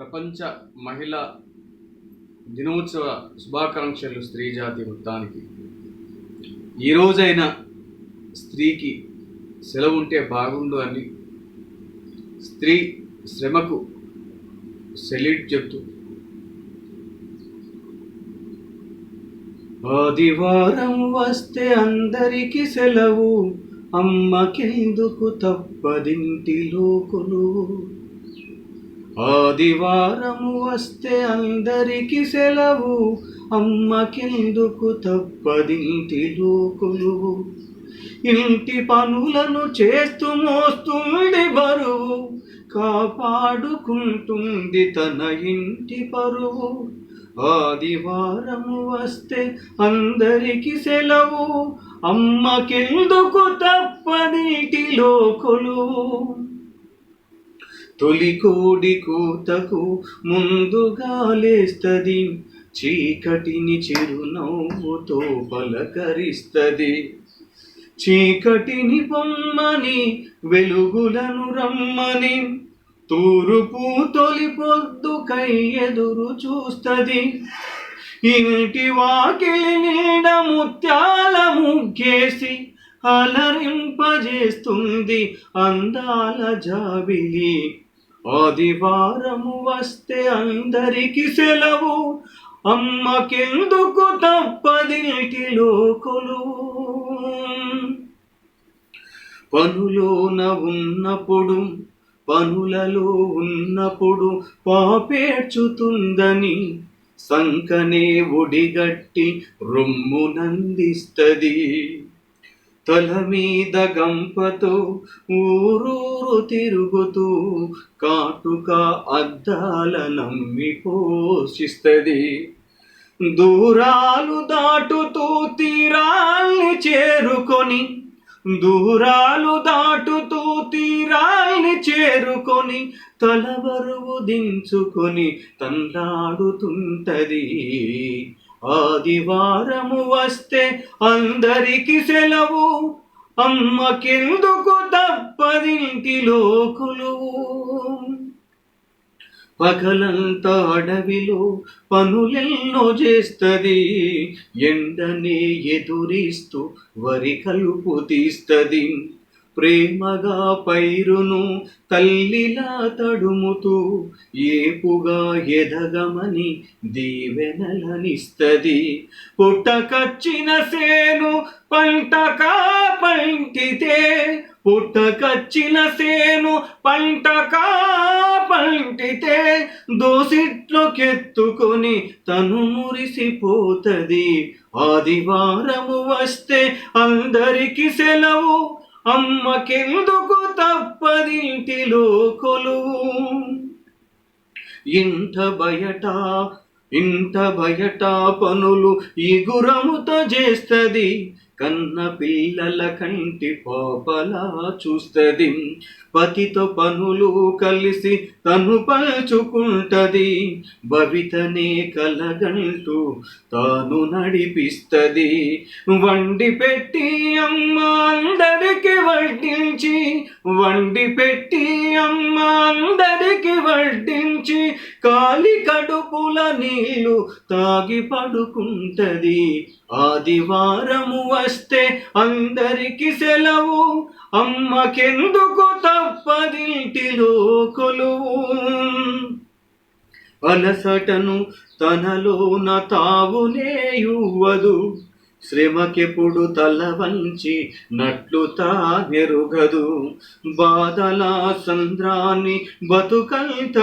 ప్రపంచ మహిళా దినోత్సవ శుభాకాంక్షలు స్త్రీ జాతి మొత్తానికి ఈరోజైనా స్త్రీకి సెలవు ఉంటే బాగుండు అని స్త్రీ శ్రమకు సెల్యూట్ చెప్తూ ఆదివారం వస్తే అందరికీ సెలవు అమ్మకెందుకు తప్పదింటిలో కొలువు ఆదివారము వస్తే అందరికి సెలవు. అమ్మకెందుకు తప్పదింటిలో కొలువు ఇంటి పనులను చేస్తూ మోస్తుంది బరువు. కాపాడుకుంటుంది తన ఇంటి పరువు. ఆదివారము వస్తే అందరికి సెలవు. అమ్మకెందుకు తప్పనీటిలో కొలువు తొలి కోడి కూతకు ముందుగా లేస్తది. చీకటిని చిరునవ్వుతో పలకరిస్తది. చీకటిని పొమ్మని వెలుగులను రమ్మని తూరుపు తొలి పొద్దుకై ఎదురు చూస్తది. ఇంటి వాకిలి నీడ ముత్యాల ముగ్గేసి అలరింపజేస్తుంది అందాల జాబిలి. ఆదివారము వస్తే అందరికి సెలవు. అమ్మకెందుకు తప్పదిటిలో కొలువు పనులోన ఉన్నప్పుడు పనులలో ఉన్నప్పుడు పాపేడ్చుతుందని సంకనే ఒడిగట్టి రొమ్మునందిస్తది తల మీద గంపతో ఊరూరు తిరుగుతూ కాటుక అద్దాల నమ్మి పోషిస్తుంది. దూరాలు దాటుతూ తీరాల్ని చేరుకొని దూరాలు దాటుతూ తీరాల్ని చేరుకొని తల బరువు దించుకొని తండ్రాడుతుంటది ఆదివారము వస్తే అందరికి సెలవు. అమ్మకెందుకు తప్పదింటిలో కొలువు పగలంతా అడవిలో పనులెన్నో చేస్తుంది. ఎండనే ఎదురిస్తూ వరి కలుపు తీస్తుంది. ప్రేమగా పైరును తల్లిలా తడుముతూ ఏపుగా ఎదగమని దీవెనలనిస్తది. పుట్టకచ్చిన సేను పంటకా పంటితే పుట్టకచ్చిన సేను పంటకా పంటితే దోసిట్లోకెత్తుకొని తను మురిసిపోతది. ఆదివారము వస్తే అందరికి సెలవు అమ్మకెందుకు తప్పదింటిలో కొలువు ఇంట బయట ఇంట బయట పనులు ఇగురముతో చేస్తది. కన్న పిల్లల కంటి పాపలా చూస్తుంది. పతితో పనులు కలిసి తను పలుచుకుంటది. భవితనే కలగంటూ తాను నడిపిస్తుంది. వండి పెట్టి అమ్మ అందరికి వడ్డించి వండి పెట్టి అమ్మ అందరికి వడ్డించి కాలి కడుపుల నీళ్ళు తాగి పడుకుంటది. ఆదివారము వస్తే అందరికి సెలవు. అమ్మకెందుకు తప్పదింటిలో కొలువు అలసటను తనలోన తావునే యువ్వదు శ్రమకెప్పుడు తల వంచి నట్లు తానెరుగదు. బాధల సంద్రాన్ని బతుకంత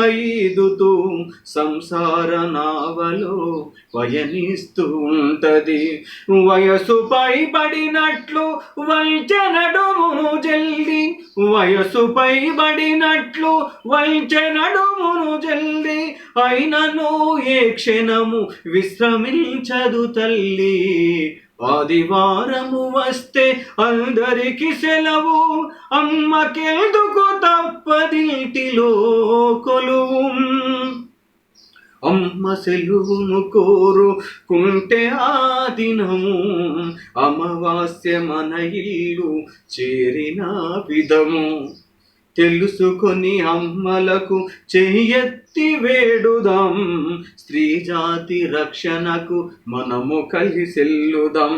సంసార నావలో పయనిస్తూ ఉంటది వయసుపై పడినట్లు వంచనడుమును జల్ది. వయసుపై పడినట్లు వంచనడుమును జల్ది. అయినను ఏ క్షణము విశ్రమించదు తల్లి. ఆదివారము వస్తే అందరికి సెలవు. అమ్మకెందుకు తప్పదింటిలో కొలువు అమ్మ సెలువును కోరుకుంటే ఆ దినము అమావాస్య మన ఇల్లు చేరిన విధము. తెలుసుకొని అమ్మలకు చెయ్యెత్తి వేడుదాం. స్త్రీ జాతి రక్షణకు మనము కలిసెల్లుదాం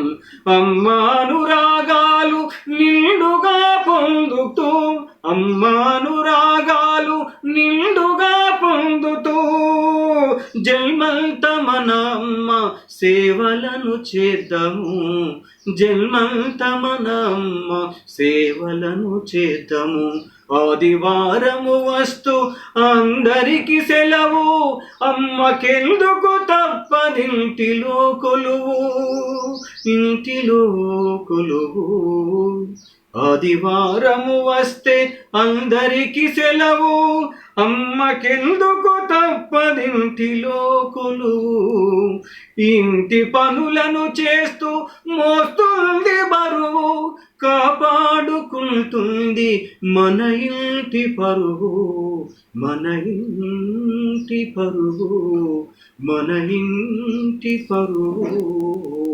అమ్మానురాగాలు నిండుగా పొందుతూ అమ్మానురా సేవలను చేద్దాము. జన్మంత మనమ్మ సేవలను చేద్దాము. ఆదివారము వస్తు అందరికి సెలవు. అమ్మకెందుకు తప్పదింటిలో కొలువు ఇంటిలో కొలువు ఆదివారము వస్తే అందరికి సెలవు. అమ్మకెందుకు తప్పదింటిలో కొలువు ఇంటి పనులను చేస్తూ మోస్తుంది బరువు కాపాడుకుంటుంది మన ఇంటి పరువు మన ఇంటి పరువు మన ఇంటి పరువు.